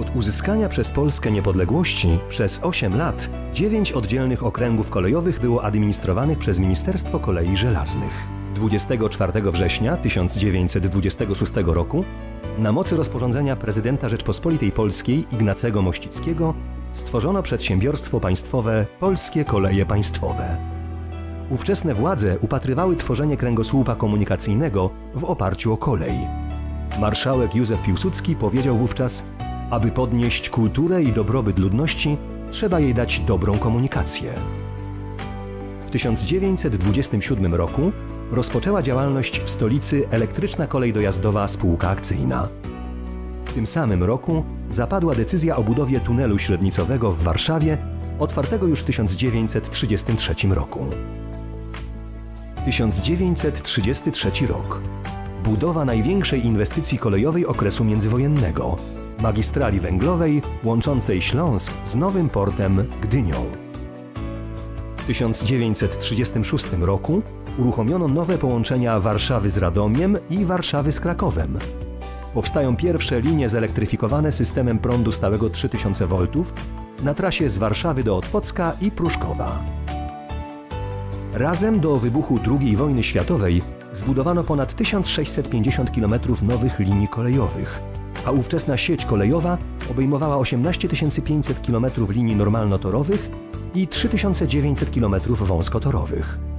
Od uzyskania przez Polskę niepodległości przez 8 lat 9 oddzielnych okręgów kolejowych było administrowanych przez Ministerstwo Kolei Żelaznych. 24 września 1926 roku na mocy rozporządzenia prezydenta Rzeczpospolitej Polskiej Ignacego Mościckiego stworzono przedsiębiorstwo państwowe Polskie Koleje Państwowe. Ówczesne władze upatrywały tworzenie kręgosłupa komunikacyjnego w oparciu o kolej. Marszałek Józef Piłsudski powiedział wówczas, aby podnieść kulturę i dobrobyt ludności, trzeba jej dać dobrą komunikację. W 1927 roku rozpoczęła działalność w stolicy elektryczna kolej dojazdowa spółka akcyjna. W tym samym roku zapadła decyzja o budowie tunelu średnicowego w Warszawie, otwartego już w 1933 roku. 1933 rok. Budowa największej inwestycji kolejowej okresu międzywojennego magistrali węglowej łączącej Śląsk z nowym portem Gdynią. W 1936 roku uruchomiono nowe połączenia Warszawy z Radomiem i Warszawy z Krakowem. Powstają pierwsze linie zelektryfikowane systemem prądu stałego 3000 V na trasie z Warszawy do Otwocka i Pruszkowa. Razem do wybuchu II wojny światowej zbudowano ponad 1650 km nowych linii kolejowych, a ówczesna sieć kolejowa obejmowała 18 500 km linii normalnotorowych i 3900 km wąskotorowych.